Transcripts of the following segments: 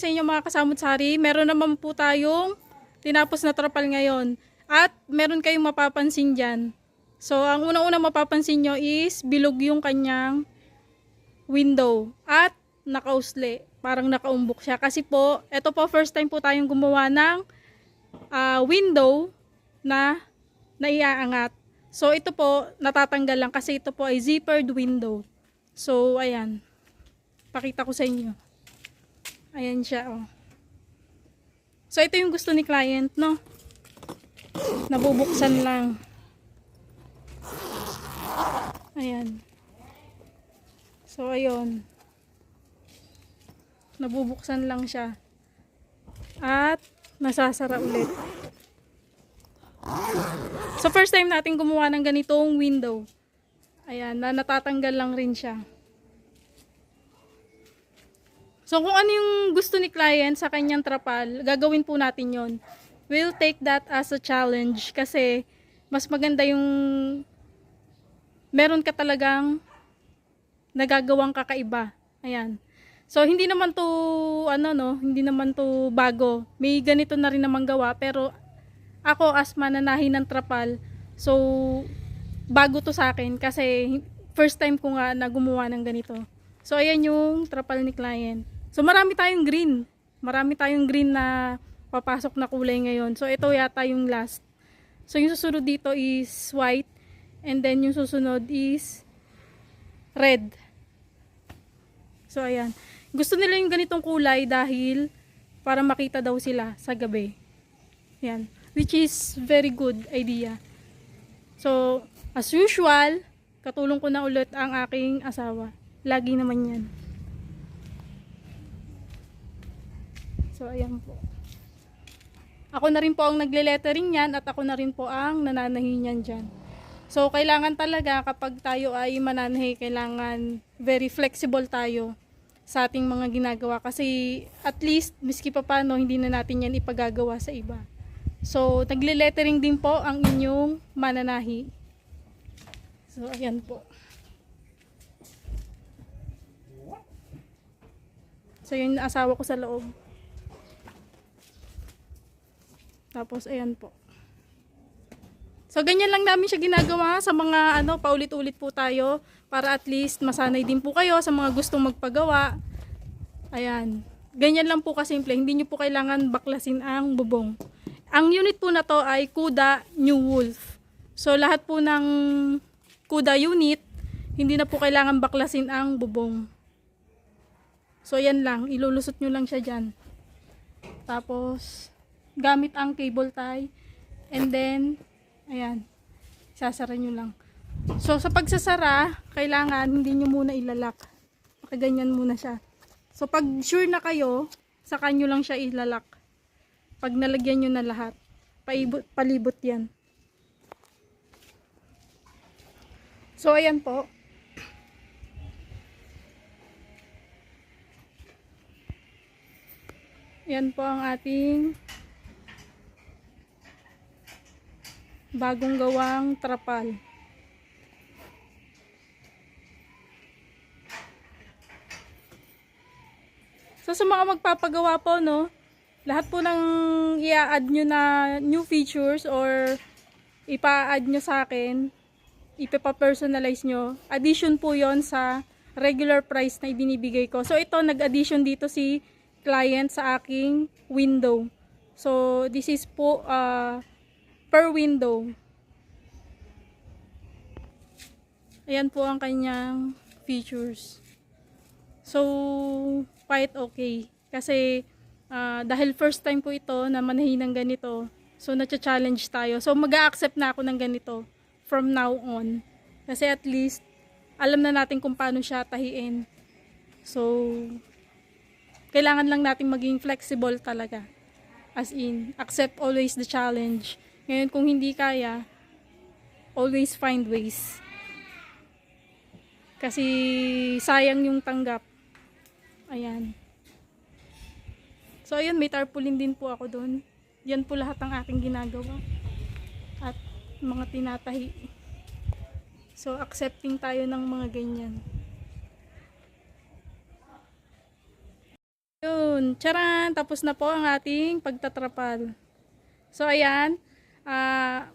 sa inyo mga kasamut-sari. Meron naman po tayong tinapos na trapal ngayon. At meron kayong mapapansin dyan. So, ang unang-una mapapansin nyo is bilog yung kanyang window. At nakausli. Parang nakaumbok siya. Kasi po, ito po first time po tayong gumawa ng ah, window na naiaangat. So, ito po, natatanggal lang kasi ito po ay zippered window. So, ayan. Pakita ko sa inyo. Ayan siya, oh. So, ito yung gusto ni client, no? Nabubuksan lang. Ayan. So, ayun. Nabubuksan lang siya. At, nasasara ulit. So, first time natin gumawa ng ganitong window. Ayan, na natatanggal lang rin siya. So, kung ano yung gusto ni client sa kanyang trapal, gagawin po natin yon. We'll take that as a challenge kasi mas maganda yung meron ka talagang nagagawang kakaiba. Ayan. So, hindi naman to, ano no, hindi naman to bago. May ganito na rin naman gawa, pero ako as mananahi ng trapal, so, bago to sa akin kasi first time ko nga na gumawa ng ganito. So, ayan yung trapal ni client. So, marami tayong green. Marami tayong green na papasok na kulay ngayon. So, ito yata yung last. So, yung susunod dito is white. And then, yung susunod is red. So, ayan. Gusto nila yung ganitong kulay dahil para makita daw sila sa gabi. Yan. Which is very good idea. So, as usual, katulong ko na ulit ang aking asawa. Lagi naman yan. So, ayan po. Ako na rin po ang nagle-lettering yan at ako na rin po ang nananahi niyan dyan. So, kailangan talaga kapag tayo ay mananahi, kailangan very flexible tayo sa ating mga ginagawa. Kasi at least, miski pa paano, hindi na natin yan ipagagawa sa iba. So, nagle-lettering din po ang inyong mananahi. So, ayan po. So, yun asawa ko sa loob. Tapos, ayan po. So, ganyan lang namin siya ginagawa sa mga, ano, paulit-ulit po tayo para at least masanay din po kayo sa mga gustong magpagawa. Ayan. Ganyan lang po kasimple. Hindi nyo po kailangan baklasin ang bubong. Ang unit po na to ay Kuda New Wolf. So, lahat po ng Kuda unit, hindi na po kailangan baklasin ang bubong. So, ayan lang. Ilulusot nyo lang siya dyan. Tapos, gamit ang cable tie. And then, ayan. Sasara nyo lang. So, sa pagsasara, kailangan hindi nyo muna ilalak. Makaganyan muna siya. So, pag sure na kayo, saka nyo lang siya ilalak. Pag nalagyan nyo na lahat, paibot, palibot yan. So, ayan po. Yan po ang ating bagong gawang trapal. So sa mga magpapagawa po, no, lahat po ng i-add nyo na new features or ipa-add nyo sa akin, ipa-personalize nyo, addition po yon sa regular price na ibinibigay ko. So ito, nag-addition dito si client sa aking window. So this is po uh, per window. Ayan po ang kanyang features. So, quite okay. Kasi, ah, dahil first time po ito na manahin ng ganito, so na-challenge tayo. So, mag accept na ako ng ganito from now on. Kasi at least, alam na natin kung paano siya tahiin. So, kailangan lang natin maging flexible talaga. As in, accept always the challenge. Ngayon, kung hindi kaya, always find ways. Kasi sayang yung tanggap. Ayan. So, ayun, may tarpaulin din po ako doon. Yan po lahat ang aking ginagawa. At mga tinatahi. So, accepting tayo ng mga ganyan. Yun, charan, tapos na po ang ating pagtatrapal. So ayan, ah,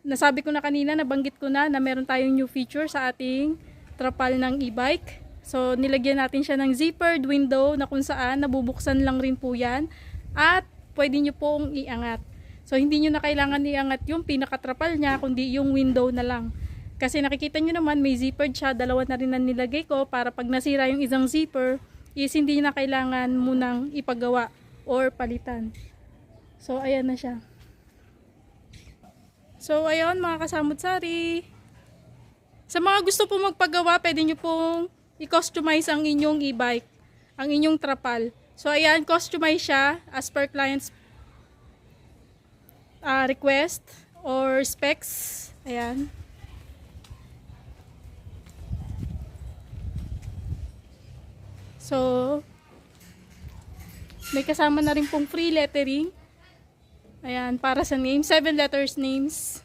nasabi ko na kanina, nabanggit ko na na meron tayong new feature sa ating trapal ng e-bike. So nilagyan natin siya ng zippered window na kung saan nabubuksan lang rin po yan at pwede nyo pong iangat. So hindi nyo na kailangan iangat yung pinakatrapal niya kundi yung window na lang. Kasi nakikita nyo naman may zippered siya, dalawa na rin na nilagay ko para pag nasira yung isang zipper is hindi na kailangan munang ipagawa or palitan. So, ayan na siya. So, ayun mga kasamot-sari. Sa mga gusto po magpagawa, pwede nyo pong i-customize ang inyong e-bike, ang inyong trapal. So, ayan, customize siya as per client's ah, request or specs. Ayan. So, may kasama na rin pong free lettering. Ayan, para sa name. Seven letters names.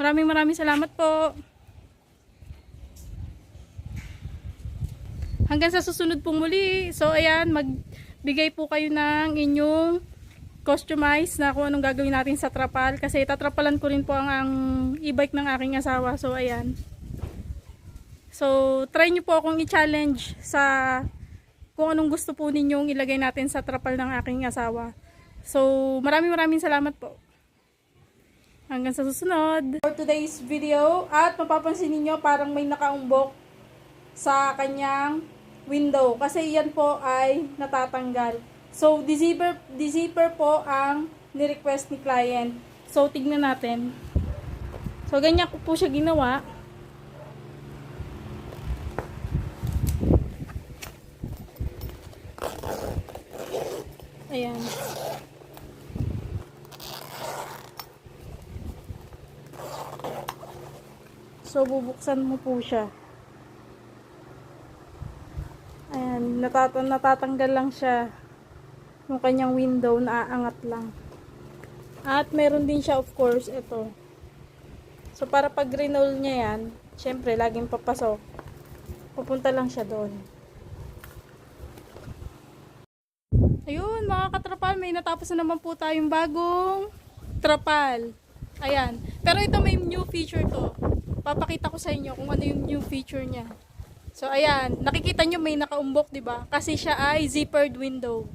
Maraming maraming salamat po. Hanggang sa susunod pong muli. So, ayan, magbigay po kayo ng inyong customize na kung anong gagawin natin sa trapal. Kasi tatrapalan ko rin po ang, ang e-bike ng aking asawa. So, ayan. So, try nyo po akong i-challenge sa kung anong gusto po ninyong ilagay natin sa trapal ng aking asawa. So, maraming maraming salamat po. Hanggang sa susunod. For today's video, at mapapansin ninyo parang may nakaumbok sa kanyang window. Kasi yan po ay natatanggal. So, di-zipper, di-zipper po ang ni-request ni client. So, tignan natin. So, ganyan ko po siya ginawa. Ayan. So, bubuksan mo po siya. Ayan, natat natatanggal lang siya yung kanyang window, naaangat lang. At meron din siya, of course, ito. So, para pag renewal niya yan, syempre, laging papasok. Pupunta lang siya doon. Ayun, mga katrapal, may natapos na naman po tayong bagong trapal. Ayan. Pero ito may new feature to. Papakita ko sa inyo kung ano yung new feature niya. So, ayan. Nakikita nyo may nakaumbok, ba? Kasi siya ay zippered window.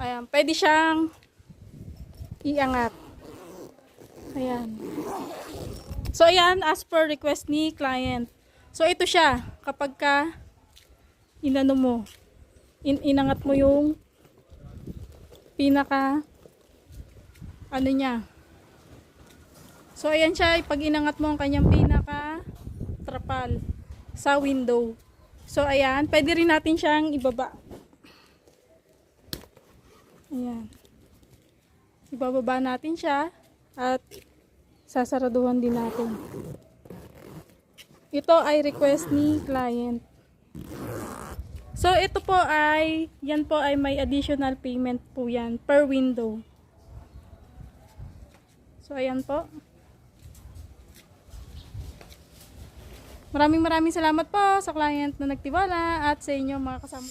Ayan. Pwede siyang iangat. Ayan. So, ayan. As per request ni client. So, ito siya. Kapag ka inano mo, in inangat mo yung pinaka ano niya. So, ayan siya. Pag inangat mo ang kanyang pinaka trapal sa window. So, ayan. Pwede rin natin siyang ibaba. Ayan. Ibababa natin siya at sasaraduhan din natin. Ito ay request ni client. So, ito po ay, yan po ay may additional payment po yan per window. So, ayan po. Maraming maraming salamat po sa client na nagtiwala at sa inyo mga kasama.